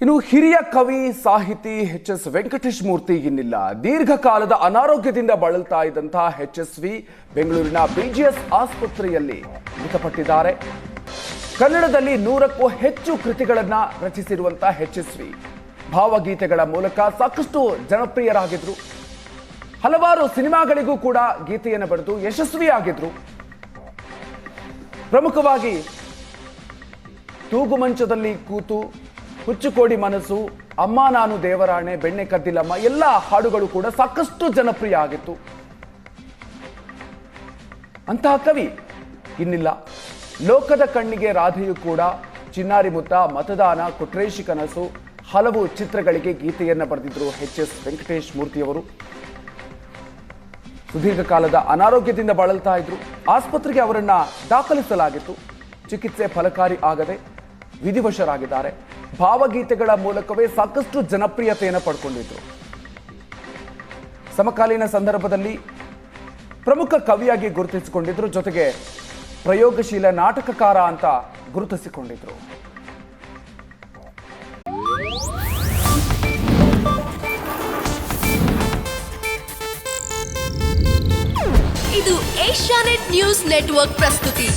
ಇನ್ನು ಹಿರಿಯ ಕವಿ ಸಾಹಿತಿ ಎಚ್ ಎಸ್ ವೆಂಕಟೇಶ್ ಮೂರ್ತಿ ಇನ್ನಿಲ್ಲ. ದೀರ್ಘಕಾಲದ ಅನಾರೋಗ್ಯದಿಂದ ಬಳಲ್ತಾ ಇದ್ದಂತಹ ಎಚ್ ಎಸ್ ವಿ ಬೆಂಗಳೂರಿನ ಬಿಜಿಎಸ್ ಆಸ್ಪತ್ರೆಯಲ್ಲಿ ಮೃತಪಟ್ಟಿದ್ದಾರೆ. ಕನ್ನಡದಲ್ಲಿ ನೂರಕ್ಕೂ ಹೆಚ್ಚು ಕೃತಿಗಳನ್ನ ರಚಿಸಿರುವಂತಹ ಎಚ್ ಎಸ್ ವಿ ಭಾವಗೀತೆಗಳ ಮೂಲಕ ಸಾಕಷ್ಟು ಜನಪ್ರಿಯರಾಗಿದ್ರು. ಹಲವಾರು ಸಿನಿಮಾಗಳಿಗೂ ಕೂಡ ಗೀತೆಯನ್ನು ಬರೆದು ಯಶಸ್ವಿಯಾಗಿದ್ರು ಪ್ರಮುಖವಾಗಿ ತೂಗುಮಂಚದಲ್ಲಿ ಕೂತು ಹುಚ್ಚುಕೋಡಿ ಮನಸ್ಸು, ಅಮ್ಮ ನಾನು ದೇವರಾಣೆ, ಬೆಣ್ಣೆ ಕದ್ದಿಲ್ಲಮ್ಮ, ಎಲ್ಲ ಹಾಡುಗಳು ಕೂಡ ಸಾಕಷ್ಟು ಜನಪ್ರಿಯ ಆಗಿತ್ತು. ಅಂತಹ ಕವಿ ಇನ್ನಿಲ್ಲ. ಲೋಕದ ಕಣ್ಣಿಗೆ ರಾಧೆಯು ಕೂಡ ಚಿನ್ನಾರಿ ಮುತ್ತ, ಮತದಾನ, ಕುಟ್ರೇಶಿ ಕನಸು, ಹಲವು ಚಿತ್ರಗಳಿಗೆ ಗೀತೆಯನ್ನು ಬರೆದಿದ್ರು ಎಚ್ ಎಸ್ ವೆಂಕಟೇಶ್ ಮೂರ್ತಿಯವರು. ಸುದೀರ್ಘ ಕಾಲದ ಅನಾರೋಗ್ಯದಿಂದ ಬಳಲ್ತಾ ಇದ್ರು. ಆಸ್ಪತ್ರೆಗೆ ಅವರನ್ನ ದಾಖಲಿಸಲಾಗಿತ್ತು. ಚಿಕಿತ್ಸೆ ಫಲಕಾರಿ ಆಗದೆ ವಿಧಿವಶರಾಗಿದ್ದಾರೆ. ಭಾವಗೀತೆಗಳ ಮೂಲಕವೇ ಸಾಕಷ್ಟು ಜನಪ್ರಿಯತೆಯನ್ನು ಪಡ್ಕೊಂಡಿದ್ರು. ಸಮಕಾಲೀನ ಸಂದರ್ಭದಲ್ಲಿ ಪ್ರಮುಖ ಕವಿಯಾಗಿ ಗುರುತಿಸಿಕೊಂಡಿದ್ರು, ಜೊತೆಗೆ ಪ್ರಯೋಗಶೀಲ ನಾಟಕಕಾರ ಅಂತ ಗುರುತಿಸಿಕೊಂಡಿದ್ರು. ಇದು ಏಷ್ಯಾನೆಟ್ ನ್ಯೂಸ್ ನೆಟ್ವರ್ಕ್ ಪ್ರಸ್ತುತಿ.